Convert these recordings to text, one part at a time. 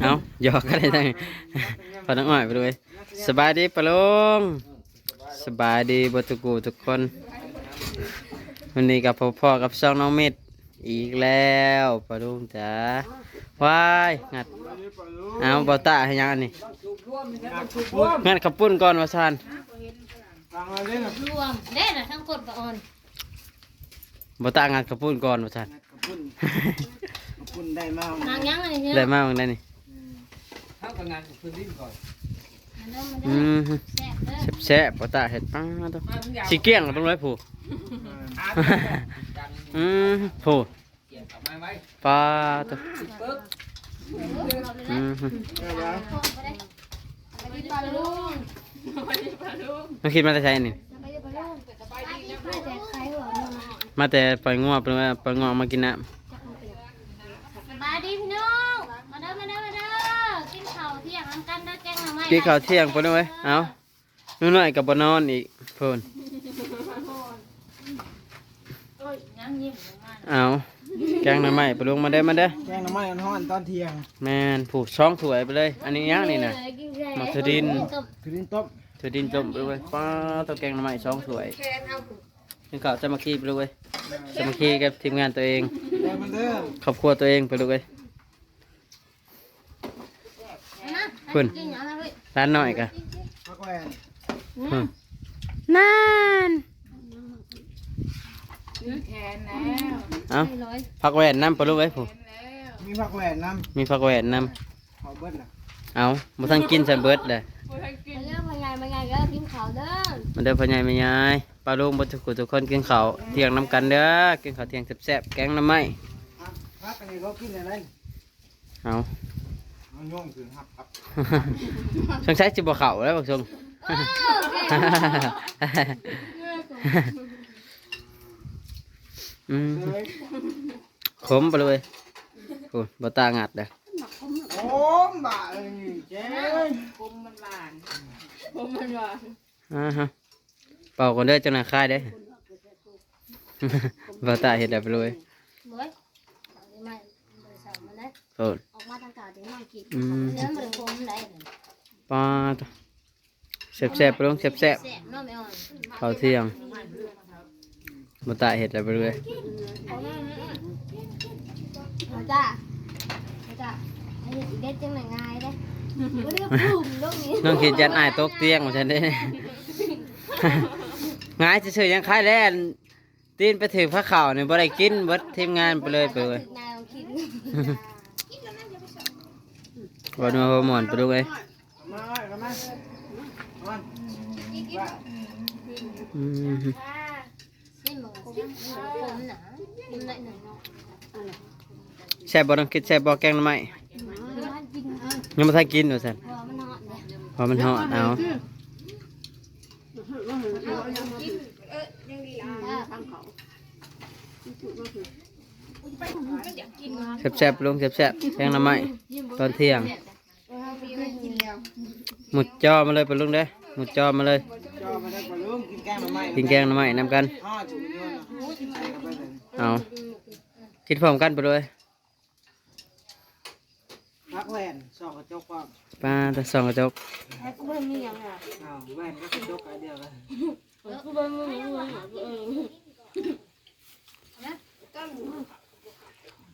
เอาหยอกก็ได้ทั้งพอน้องอ้อยไปด้วยสบายดีปะลุงสบายดีบทุกูทุกคนวันนี้กับพ่อพ่อกับช่องน้องเม็ดอีกแล้วปะลุงจ๋าว้ายงัดเอาเบาตาให้ยังอันนี้งัดขับปุ้นก่อนวะซานฟังมาเล่นกับรวมเด้น่ะทั้งกดกับอ่อนเบาตางัดขับปุ้นก่อนวะซาน กระปุ่นกระปุ่นได้มากนางยังอะไรเนี่ยได้มากมึงได้นี่เข้ากับงานของพื้นที่ก่อนมันเริ่มมันอืเริ่มมแซ่บเด้อแซ่บๆเบาตาเห็ดปังตัวสีเกี้ยงตรงไรผู้จังอืมผู้เกี่ยวกับไม้ไว้ปลาตัวปึ๊บอืมเดี๋ยวนะไปได้ไปดีปลาลุงน้องคิดมาแต่ใช้นี่ไปดีปลาลุงไปดีไปแต่ใครหัวมันมาแต่ปล่อยงัวปล่อยปล่อยงัวมากินน้สบายดีพี่น้องมาเด้อมาเด้อมาเด้อกินข้าวเที่ยงน้ำกันเด้อแกงหน่อไม้ำกินข้าวเที่ยงปนไว้เอานู่นหน่อยกับบนอนอีกเพิ่นโอ้ยยังยิ้มอยู่มาเอาแกงหน่อไม้ปลงมาได้อมาเด้อแกงน้ำมันร้อนตอนเที่ยงแม่นผูกช่องถวยไปเลย อันนี้ย่างนี่นะ หมักถั่วดิน คือดินต้มถั่วดินจมไปเลยป้าตัวแกงหน่อไม้ช่องถวยกินข้าวจะมาขี้ไปเลยจะมาขี้กับทีมงานตัวเองได้มันเด้อครอบครัวตัวเองไปเลยนะเพิ่นกินอย่างนั้นเลย ร้านหน่อยกะพักแวนอืมนั่นเอาไม่ร้อยพักแหวนน้ำไปเลยผูมีพักแวนน้มีพักแหวนน้ำขอเบิ้ลน่ะำเอามาทั้งกินสันเบิดเลยมาเด้อมาไงมาไงก็กินข้าวเด้อมันเด้อพ่อใหญ่แม่ยายป้าลุงบ่ทุกคนทุกคนกินข้าวเที่ยงน้ำกันเด้อกินข้าวเที่ยงแซ่บๆแกงหน้ำไม้อะพักกันนี่เขากินอะไรเอา มันย่องถึงหับครับสงสัยสิบ่เข้าแล้วบักชงอืมเลยขมไปเลยโอ้ยบ่ตางัดเด้อโอ้มบ่าเอ้ยเจ๊อ่าฮะเป่าก่อนเด้อจังหน้าคายเด้อบ่ตาเฮ็ดได้ไปเลย เบ้ยเอาได้ไหมเบอร์ส องมันนะโอ้ยออกมาทางกาเดี๋ยวมันกินอืมเนื้อมันคมได้ปลาตัวแซ่บๆไปลงแซ่บแซ่บเนาะไม่อ่อนๆข้าวเที่ยงบ่ตาเฮ็ดได้ไปเลยเอาจ้าเอาจ้าไอ้เด็ดจังไหนง่ายเด้บ่ได้ปุ่มลงนี้น้องคิดยันอายตกเตียงว่าซั่นเด้ งายซื่อๆยังคายแล้วอันตีนไปถึงพระข่าวนี่บ่ได้กินเบิดทีมงานไปเลยไปเลยนายลองคิด บ่นัวบ่หมอนไปดูเลยมาไว้กันมาพรมันคมคมหนากินไหนึ่งแซ่บบ่ต้องคิดแซ่บบ่แกงน่อไม้มันกินเออยังบ่ทันกินว่าซั่นพอมันนอนเนี่ยเพราะมันฮ้อนเอาแซ่บๆลงแซ่บๆแกงน่อไม้ตอนเที่ยง หมุดจอมาเลยไปลุงเด้อหมุดจอมาเลยจอมาได้ปลาลุงกินแกงน้ำมันกินแกงหน่อไม้นำกันอ้อจุ่มโยนน่ะใส่เข้าไปเลยเอาคิดพร้อมกันไปเลยพักแวนสองกระจกความป้าแต่สองกระจกอ้าวแวนก็กระจกอันเดียวกัน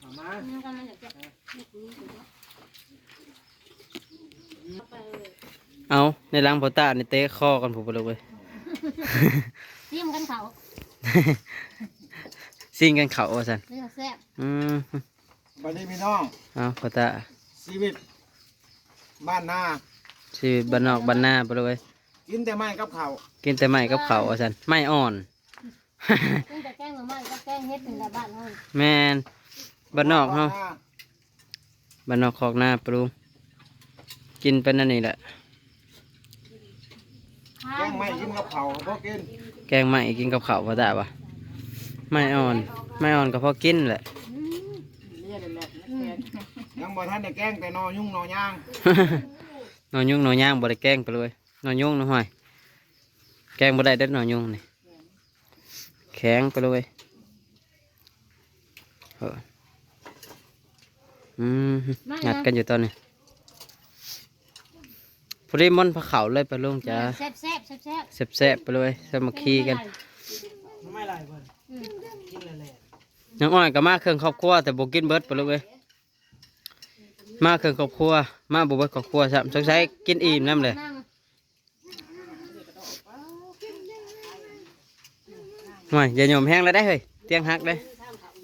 เอามา เอาในรังโพต้าในเตะคอกันผมไปเลยเว้ยจิ้มกันเขาซิ่งกันเขาว่าสันเนื้อแซ่บอืมบัดนี้พี่น้องเอาโพต้าชีวิตบ้านนาชีวิตบ้านนอกบ้านนาไปเลยเว้ยกินแต่ไม้กับข้าวกินแต่ไม้กับเขาวว่าสันไม้อ่อนซึ่งแต่แกงหน่อไม้ก็แกงเฮ็ดเป็นแบบบ้านเฮาแมนบ้านนอกเฮาบ้านนอกคอกหน้าปรุงกินเป็นนั่นนี่แหละ แกงไม้กินกับข้าวพอกินแกงไม้กินกับข้าวพอได้ปะไม้อ่อนไม้อ่อนก็พอกินแหละ ยังบ่ทันได้แกงแต่นอยุ่งนอย่างนอนยุ่งนอนย่างบ่ได้แกล้งไปเลยนอนยุ่งนอนห้อยแกล้งบ่ได้เด็ดนอนยุ่งนี่แข็งไปเลยเอออืมงัดกันอยู่ตอนนี้ พอดีมอนต์พระเขาเลยไปลุงจ้าแซ่บแซ่บแซ่บแซ่บแซ่บๆไปเลยสามัคคีกันไม่ไรเพิ่นกินเลยแหละน้องอ้อยก็มาเครื่องครอบครัวแต่บ่กินเบิดไปเลยเว้ยมาเครื่องครอบครัว มาบ่เบิดครอบครัวซ้ำสงสัยกินอิ่มน้ำเลยนั่งหน่อยอย่าโยมแห้งแล้วได้เฮ้ยเตียงหักเลย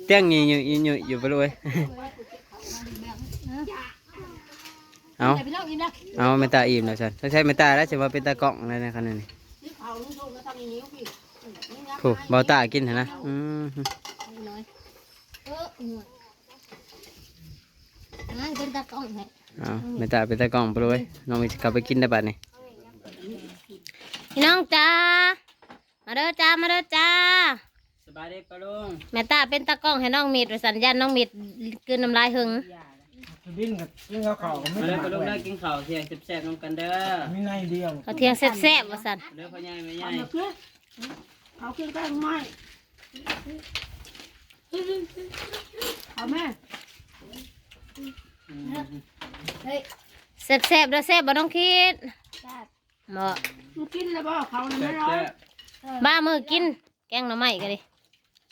เตียงหยีอยู่อยู่อยู่ไปเลย เอาไปพี่น้องกินแล้วเอาเมตาอิ่มแล้วสันต้องใช้เมตาแล้วจะว่าเป็นตากล่องอะไรในขนาดนี้ผู้เบาตากินเหรอนะอืมน้อยเออนั่งเป็นตากล้องให้เอาเมตาเป็นตากล่องไปเลยน้องมีจะกลับไปกินได้บัดนี่พี่น้องจ้ามาเด้อจ้ามาเด้อจ้าสบายดีปะลุงแม่ตาเป็นตากล้องให้น้องมีดสัญญาณน้องมีดกลืนน้ำลายหึง ดิ้นกับกินข้าวขาวก็ไม่มาได้เลยหปะมักลุงแหวได้นกินข้าวเที่ยงแซ่บๆน้องกันเด้อมีในเดียวเขาเที่ยงแซ่บๆว่าสันเด้อพ่อใหญ่แม่ใหญ่เขากินแป้งไม้เอาแม่แซ่บๆเด้อแซ่บบ่ต้องคิดบ่มึงกินแล้วบ่เขาเนี่ยแซ่ไม่ร้อนบบ้ามือกิน แกงหน่อไม้ก็ดิ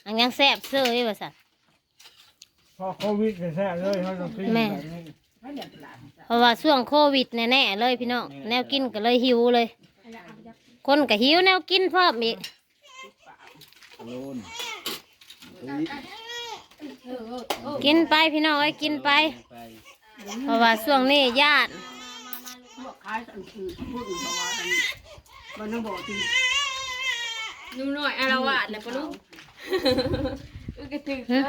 อันยังแซ่บเสื้ออยู่ว่าสัน พอโควิดแท้เลยเขาต้องกินแบบนี้เพราะว่าช่วงโควิดแน่ๆเลยพี่น้องแนวกินก็เลยหิวเลย คนก็หิวแนวกินพร้อมอีกกินไปพี่น้องเอ้ยกินไปเพราะว่าช่วงนี้ญาติขายอันคือพูดเพราะว่าอันมันต้องบอกจริงนูหน่อยอารวาสเลยปะลูกอึกกระตึกเลย ไป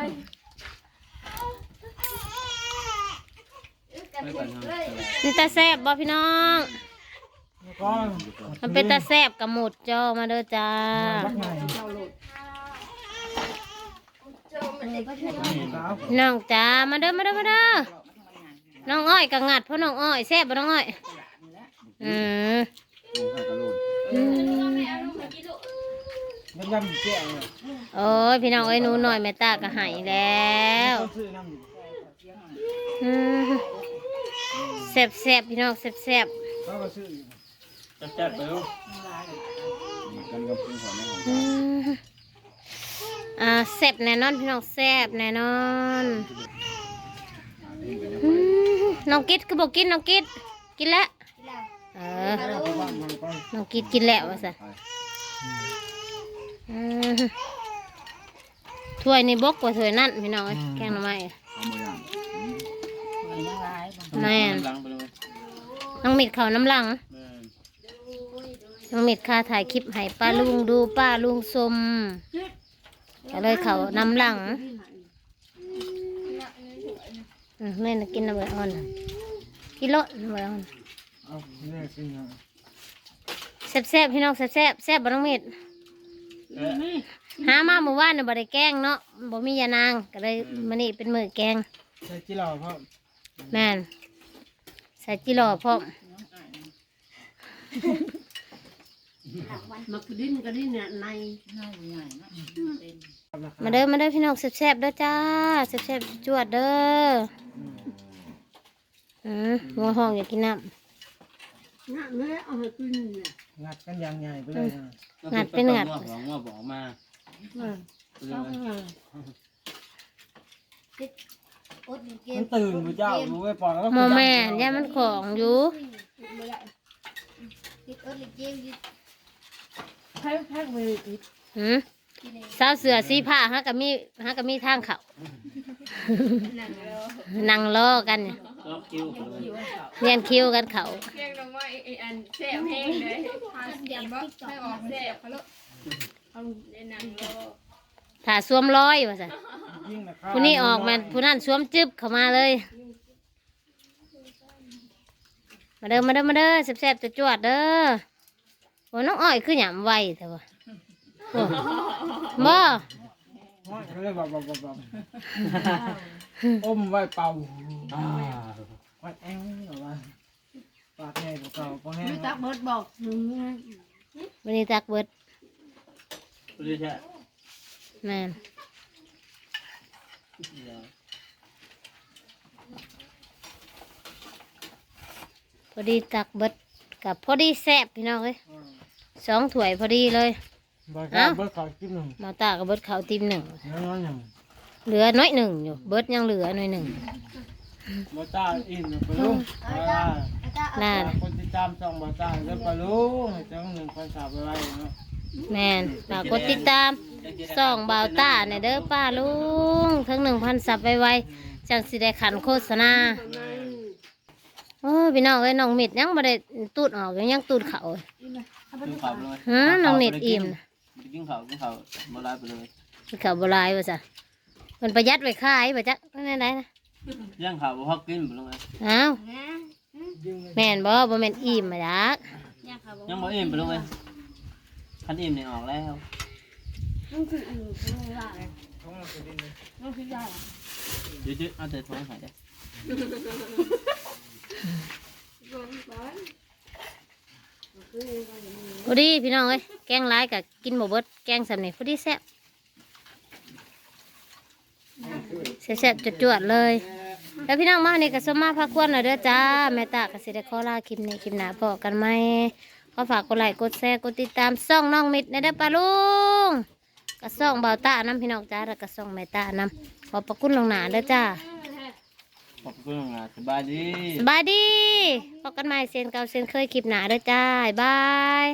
ก่อ นเนาะนี่ตาแซบบ่พี่น้องแล้วก็มันเป็นตาแซบกับหมุดจอมาเด้อจ้ารักไงสาวพี่น้องจ้ามาเด้อมาเด้อมาเด้อน้องอ้อยกังัดเพราะน้องอ้อยแซบบ่น้องอ้อยอืมอืมยำยำแก้วเนี่ยโอ้ยพี่น้องเอ้ยหนูหน่อยแม่ตาก็ใหายแล้วเขา ซื้อน้ำอืมแซบแซบพี่น้องแซบแซบเขาก็ซื้อแซ่บๆไปลุงอืมอ่าแซบแน่นอนพี่น้องแซบแน่นอนอืมน้องกิดคือบอกกินน้องกิดกินแล้วเออบ้านมันก็น้องกิดกินแล้วว่าซะอืมถ้วยนี่บกกว่าถ้วยนั่นพี่น้องเอ้ยแกงหน่อไม้แม่น หลังไปลุง น้องมิดเขาน้ำหลัง แม่นน้องมิดค่าถ่ายคลิปให้ป้าลุงดูป้าลุงสมก็เลยเขาน้ำหลังอืมแม่น่ะกินน้ำใบอ่อนกินรสน้ำใบอ่อนเอาเนี่ยกินนะแซ่บๆพี่น้องแซ่บๆแซ่บบ่น้องมิดหามาเมื่อวานน่ะบ่ได้แกงเนาะบ่มียานางก็เลยมื้อนี้เป็นมื้อแกงใส่จิหล่อพ่อแม่น ใส่จิหล่อพร้อมมักดิ้นก็ดิ้นเนี่ยในมาเด้อมาเด้อพี่น้องแซ่บๆเด้อจ้าแซ่บๆจวดเด้ออืมหัวห้องอยากกินน้ำงัดเลยเอาให้กินเนี่ยงัดกันอย่างใหญ่ไปเลยนะงัดเป็นงัดหัวหัวบอกมา มันตื่นพระเจ้ารู้ไว้ปอนแล้วหมอแม่นย่ามันของอยู่แพ็คแพ็คไปอีกหืมสาวเสือสีผ้าฮะกับมีฮะกับมีทางเขานั่งรอกันเนี่ยรอบคิวไปลุงเรียนคิวกันเขาเรียกน้องว่าไอ้อันแสบแห้งเลยพาเสียงบ่ให้ออกแสบเขาลูกเขาเล่นนังโลถ้าสวมร้อยว่าสัน ยิ่งนะครัผู้นี้ออกมาผู้นั้นสวมจึบเข้ามาเลย มาเด้อมาเด้อมาเด้อแซ่บๆจะจวดๆเด้อโอ้น้องอ้อยคือหยำไวแต่ว่าโอ้บ่เขาเรียกว่าแบบแบบอมไว้เป่าอ่าไว้แองหรือว่าปากแห้งเก่าก็แห้งตักเบิดบอกหนึ่งวันนี้ตักเบิดไปเลยใช่แม่น พอดีตักเบิดกับพอดีแซบพี่น้องเลยสองถ้วยพอดีเลยบาเบิดขาวจิ้มหนึ่งมาตากับเบิดข้าวติมหนึ่งน้อยหนึ่งเหลือน้อยหนึ่งอยู่ เบิดยังเหลือน้อยหนึ่งบาตาอิ่มไปลุงน่าคนที่ามสองบาตาแล้วไปลุงจังหนึ่งคนสาบไปไว้เนาะ แมนฝากกดติดตามส่องบ่าวต้าในเด้อป้าลุงทั้งหนึ่งพันสับไวๆจังสิได้ขันโฆษณาโอ้ยพี่น้องเอ้ยน้องมิดยังบ่ได้ตูดออกยังตูดเขากินข้าวเลยฮะน้องมิดอิ่มนะกินข้าวกินข้าวบ่ลายไปเลยเขาบหลายว่าซะเพิ่นประหยัดไว้ขายบ่จักนั่นได้นะย่างข้าวบ่ฮอกกินบ่ลงเลยอ้าวแม่นบ่บ่แม่นอิ่มมาจักยังบ่อิ่มไปลงเลย คันอิ่มนี่ออกแล้วน้องพี่ยาเดี๋ยวๆเอาแต่ท้องใส่ได้พอดีพี่น้องเอ้ยแกงหลายกับกินบ่เบิดแกงสำนี่พอดีแซ่บแซ่บๆจวดๆเลย แล้วพี่น้องมานี่ก็สมมาพักควนหน่อยเด้อจ้าแม่ตาก็สิได้ขอลาคลิปนี้คลิปหน้าพอกันไหม ขอฝากกดไลค์กดแชร์กดติดตามซ่องน้องมิดในเด้อปาลุงก็ซ่องเบาตาน้ำพี่น้องจ้าแล้วก็ซ่องแม่ตาน้ำขอบพระคุณลวงหนาเด้อจ้าขอบคุณงานสบายดี สบายดีพบกันใหม่เซนเก่าเซนเคยคลิปหนาเด้อจ้าบ๊ายบาย